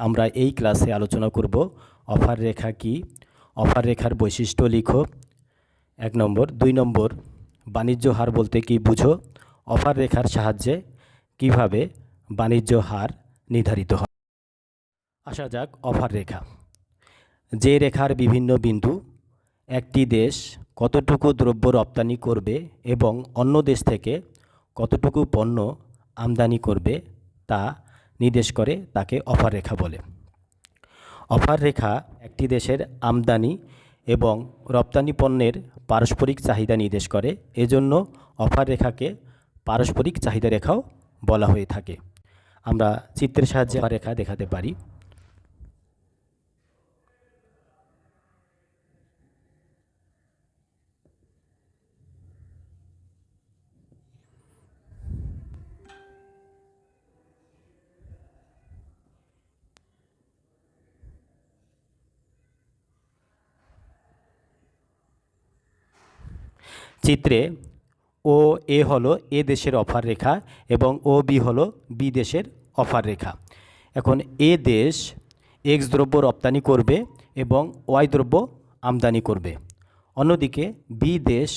আমরা এই ক্লাসে আলোচনা করব অফার রেখা কি? অফার রেখার বৈশিষ্ট্য লিখো। এক নম্বর। দুই নম্বর। বাণিজ্য হার বলতে কি বুঝো? অফার রেখার সাহায্যে কীভাবে বাণিজ্য হার নির্ধারিত হয়? আসা যাক অফার রেখা। যে রেখার বিভিন্ন বিন্দু, একটি দেশ কতটুকু দ্রব্য রপ্তানি করবে এবং অন্য দেশ থেকে কতটুকু পণ্য আমদানি করবে তা নির্দেশ করে তাকে অফার রেখা বলে। অফার রেখা একটি দেশের আমদানি এবং রপ্তানি পণ্যের পারস্পরিক চাহিদা নির্দেশ করে। এজন্য অফার রেখাকে পারস্পরিক চাহিদা রেখাও বলা হয়ে থাকে। আমরা চিত্রের সাহায্যে অফার রেখা দেখাতে পারি। চিত্রে ও এ হলো এ দেশের অফার রেখা এবং ও বি হলো বি দেশের অফার রেখা। এখন এ দেশ এক্স দ্রব্য রপ্তানি করবে এবং ওয়াই দ্রব্য আমদানি করবে। অন্যদিকে বি দেশ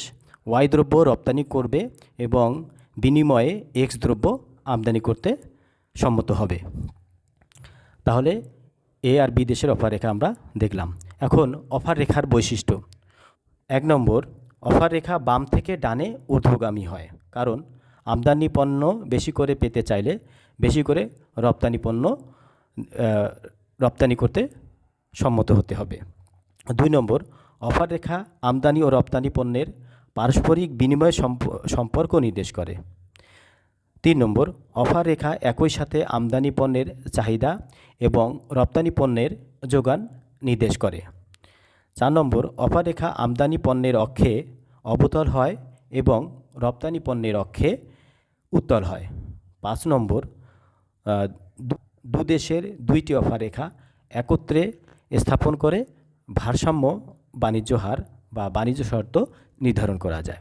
ওয়াই দ্রব্য রপ্তানি করবে এবং বিনিময়ে এক্স দ্রব্য আমদানি করতে সম্মত হবে। তাহলে এ আর বি দেশের অফার রেখা আমরা দেখলাম। এখন অফার রেখার বৈশিষ্ট্য। এক নম্বর অফার রেখা বাম থেকে ডানে ঊর্ধ্বগামী হয়, কারণ আমদানি পণ্য বেশি করে পেতে চাইলে বেশি করে রপ্তানি পণ্য রপ্তানি করতে সম্মত হতে হবে। দুই নম্বর অফার রেখা আমদানি ও রপ্তানি পণ্যের পারস্পরিক বিনিময় সম্প- সম্পর্ক নির্দেশ করে। তিন নম্বর অফার রেখা একই সাথে আমদানি পণ্যের চাহিদা এবং রপ্তানি পণ্যের যোগান নির্দেশ করে। চার নম্বর অফার রেখা আমদানি পণ্যের অক্ষে অবতল হয় এবং রপ্তানি পণ্যের অক্ষে উত্তল হয়। পাঁচ নম্বর আহ, দু- দু দেশের দুইটি অফার রেখা একত্রে স্থাপন করে ভারসাম্য বাণিজ্য হার বা বাণিজ্য শর্ত নির্ধারণ করা যায়।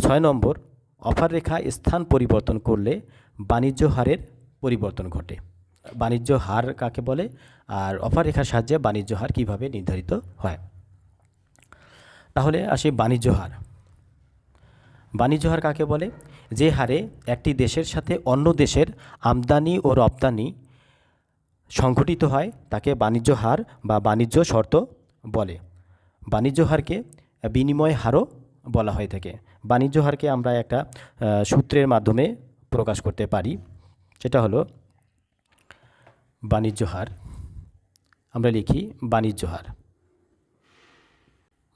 ছয় নম্বর অফার রেখা স্থান পরিবর্তন করলে বাণিজ্য হারের পরিবর্তন ঘটে। বাণিজ্য হার কাকে বলে? আর অফার রেখার সাহায্যে বাণিজ্য হার কীভাবে নির্ধারিত হয়? তাহলে আসে বাণিজ্য হার। বাণিজ্য হার কাকে বলে? যে হারে একটি দেশের সাথে অন্য দেশের আমদানি ও রপ্তানি সংঘটিত হয়, তাকে বাণিজ্য হার বা বাণিজ্য শর্ত বলে। বাণিজ্য হারকে বিনিময় হারও বলা হয়ে থাকে। বাণিজ্য হারকে আমরা একটা সূত্রের মাধ্যমে প্রকাশ করতে পারি। সেটা হলো বাণিজ্য হার। আমরা লিখি বাণিজ্য হার।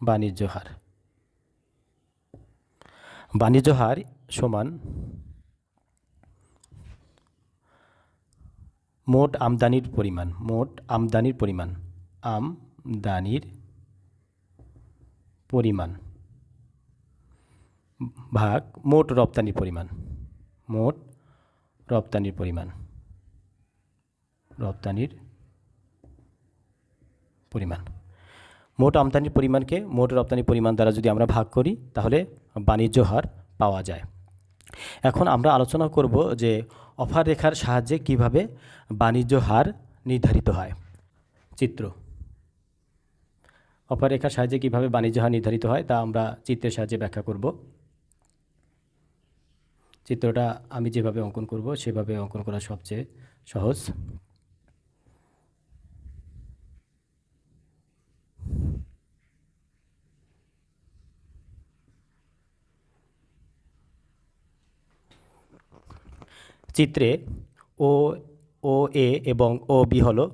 বাণিজ্য হার বাণিজ্য হার সমান মোট আমদানির পরিমাণ, মোট আমদানির পরিমাণ আমদানির পরিমাণ ভাগ মোট রপ্তানির পরিমাণ, মোট রপ্তানির পরিমাণ রপ্তানির পরিমাণ। মোট আমদানির পরিমাণকে মোট রপ্তানি পরিমাণ দ্বারা যদি আমরা ভাগ করি, তাহলে বাণিজ্য হার পাওয়া যায়। এখন আমরা আলোচনা করব যে অফার রেখার সাহায্যে কীভাবে বাণিজ্য হার নির্ধারিত হয়। চিত্র। অফার রেখার সাহায্যে কীভাবে বাণিজ্য হার নির্ধারিত হয়, তা আমরা চিত্রের সাহায্যে ব্যাখ্যা করব। চিত্রটা আমি যেভাবে অঙ্কন করব, সেভাবে অঙ্কন করা সবচেয়ে সহজ। চিত্রে ও ও, এ এবং ও, বি হল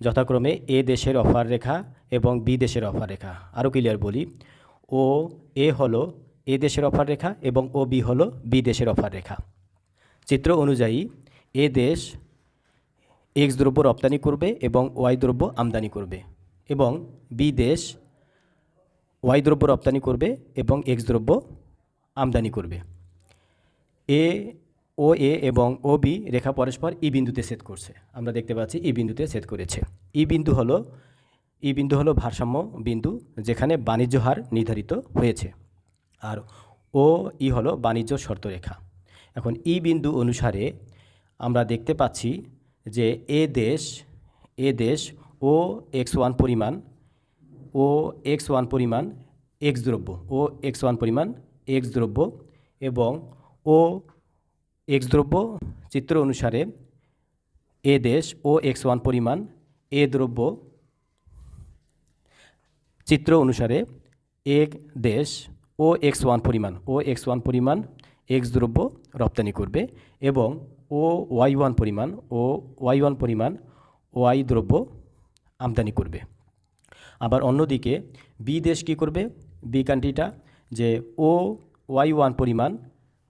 যথাক্রমে এ দেশের অফার রেখা এবং বি দেশের অফার রেখা। আরও ক্লিয়ার বলি। ও, এ হল এ দেশের অফার রেখা এবং ও, বি হল বি দেশের অফার রেখা। চিত্র অনুযায়ী এ দেশ এক্স দ্রব্য রপ্তানি করবে এবং ওয়াই দ্রব্য আমদানি করবে এবং বি দেশ ওয়াই দ্রব্য রপ্তানি করবে এবং এক্স দ্রব্য আমদানি করবে। এ ও এ এবং ও বি রেখা পরস্পর ই বিন্দুতে ছেদ করছে। আমরা দেখতে পাচ্ছি ই বিন্দুতে ছেদ করেছে। ই বিন্দু হলো, ই বিন্দু হলো ভারসাম্য বিন্দু যেখানে বাণিজ্য হার নির্ধারিত হয়েছে। আর ও ই হলো বাণিজ্য শর্ত রেখা এখন ই বিন্দু অনুসারে আমরা দেখতে পাচ্ছি যে এ দেশ এ দেশ ও এক্স ওয়ান পরিমাণ ও এক্স ওয়ান পরিমাণ এক্স দ্রব্য ও এক্স ওয়ান পরিমাণ এক্স দ্রব্য এবং ও এক্স দ্রব্য চিত্র অনুসারে এ দেশ ও এক্স ওয়ান পরিমাণ এ দ্রব্য চিত্র অনুসারে এক দেশ ও এক্স ওয়ান পরিমাণ, ও এক্স ওয়ান পরিমাণ এক্স দ্রব্য রপ্তানি করবে এবং ও ওয়াই ওয়ান পরিমাণ, ও ওয়াই ওয়ান পরিমাণ ওয়াই দ্রব্য আমদানি করবে। আবার অন্যদিকে বি দেশ কী করবে? বি কান্ট্রিটা যে ও ওয়াই ওয়ান পরিমাণ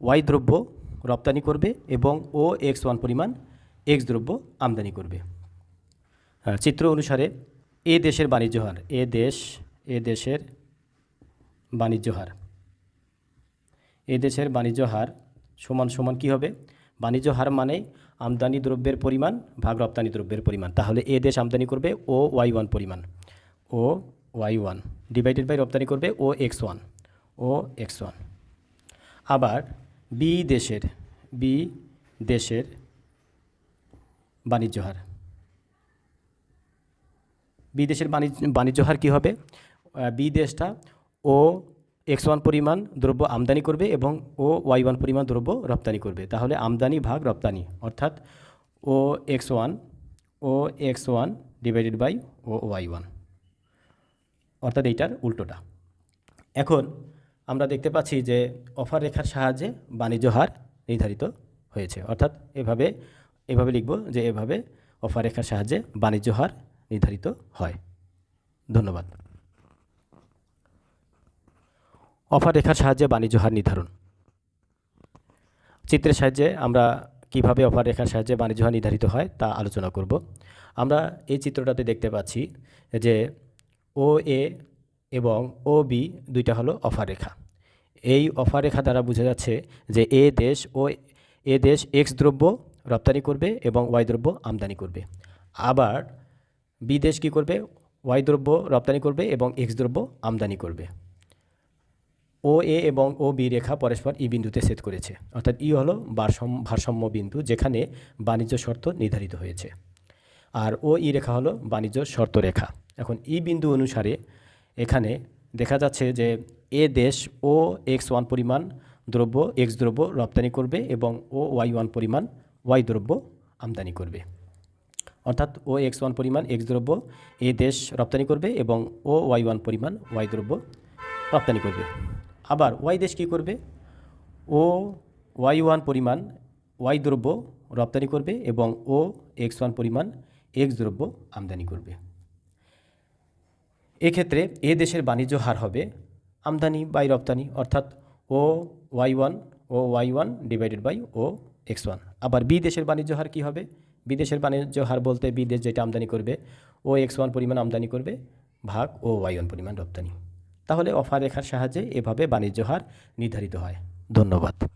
ওয়াই দ্রব্য রপ্তানি করবে এবং ও এক্স ওয়ান পরিমাণ এক্স দ্রব্য আমদানি করবে। চিত্র অনুসারে এ দেশের বাণিজ্য হার, এ দেশ, এ দেশের বাণিজ্য হার। এ দেশের বাণিজ্য হার সমান সমান কী হবে? বাণিজ্য হার মানে আমদানি দ্রব্যের পরিমাণ ভাগ রপ্তানি দ্রব্যের পরিমাণ। তাহলে এ দেশ আমদানি করবে ও ওয়াই ওয়ান পরিমাণ। O Y one divided by রপ্তানি করবে O X one, O X one. আবার বি দেশের বি দেশের বাণিজ্য হার। বিদেশের বাণিজ্য বাণিজ্য হার কী হবে? বি দেশটা ও এক্স ওয়ান পরিমাণ দ্রব্য আমদানি করবে এবং ও ওয়াই ওয়ান পরিমাণ দ্রব্য রপ্তানি করবে। তাহলে আমদানি ভাগ রপ্তানি, অর্থাৎ O X one, O X one divided by O Y one. অর্থাৎ এইটার উল্টোটা। এখন আমরা দেখতে পাচ্ছি যে অফার রেখার সাহায্যে বাণিজ্য হার নির্ধারিত হয়েছে। অর্থাৎ এভাবে এভাবে লিখব যে এভাবে অফার রেখার সাহায্যে বাণিজ্য হার নির্ধারিত হয়। ধন্যবাদ। অফার রেখার সাহায্যে বাণিজ্য হার নির্ধারণ। চিত্রের সাহায্যে আমরা কীভাবে অফার রেখার সাহায্যে বাণিজ্য হার নির্ধারিত হয় তা আলোচনা করব। আমরা এই চিত্রটাতে দেখতে পাচ্ছি যে ও এ এবং ও, বি দুইটা হলো অফার রেখা এই অফার রেখা দ্বারা বোঝা যাচ্ছে যে এ দেশ ও এ দেশ এক্স দ্রব্য রপ্তানি করবে এবং ওয়াই দ্রব্য আমদানি করবে। আবার বি দেশ কী করবে? ওয়াই দ্রব্য রপ্তানি করবে এবং এক্স দ্রব্য আমদানি করবে। ও, এ এবং ও, বি রেখা পরস্পর ই বিন্দুতে ছেদ করেছে। অর্থাৎ ই হলো ভারসাম্য ভারসাম্য বিন্দু যেখানে বাণিজ্য শর্ত নির্ধারিত হয়েছে। আর ও, ই রেখা হলো বাণিজ্য শর্ত রেখা। এখন ই বিন্দু অনুসারে এখানে দেখা যাচ্ছে যে এ দেশ ও এক্স ওয়ান পরিমাণ দ্রব্য, এক্স দ্রব্য রপ্তানি করবে এবং ও ওয়াই ওয়ান পরিমাণ ওয়াই দ্রব্য আমদানি করবে। অর্থাৎ ও এক্স ওয়ান পরিমাণ, এক্স দ্রব্য এ দেশ রপ্তানি করবে এবং ও ওয়াই ওয়ান পরিমাণ ওয়াই দ্রব্য রপ্তানি করবে। আবার ওয়াই দেশ কী করবে? ও ওয়াই ওয়ান পরিমাণ ওয়াই দ্রব্য রপ্তানি করবে এবং ও এক্স ওয়ান পরিমাণ এক্স দ্রব্য আমদানি করবে। এক্ষেত্রে এ দেশের বাণিজ্য হার হবে আমদানি বাই রপ্তানি, অর্থাৎ O Y one, O Y one divided by O X one. আবার বি দেশের বাণিজ্য হার কী হবে? বিদেশের বাণিজ্য হার বলতে বি দেশ যেটা আমদানি করবে, ও এক্স ওয়ান পরিমাণ আমদানি করবে, ভাগ ও ওয়াই ওয়ান পরিমাণ রপ্তানি। তাহলে অফার রেখার সাহায্যে এভাবে বাণিজ্য হার নির্ধারিত হয়। ধন্যবাদ।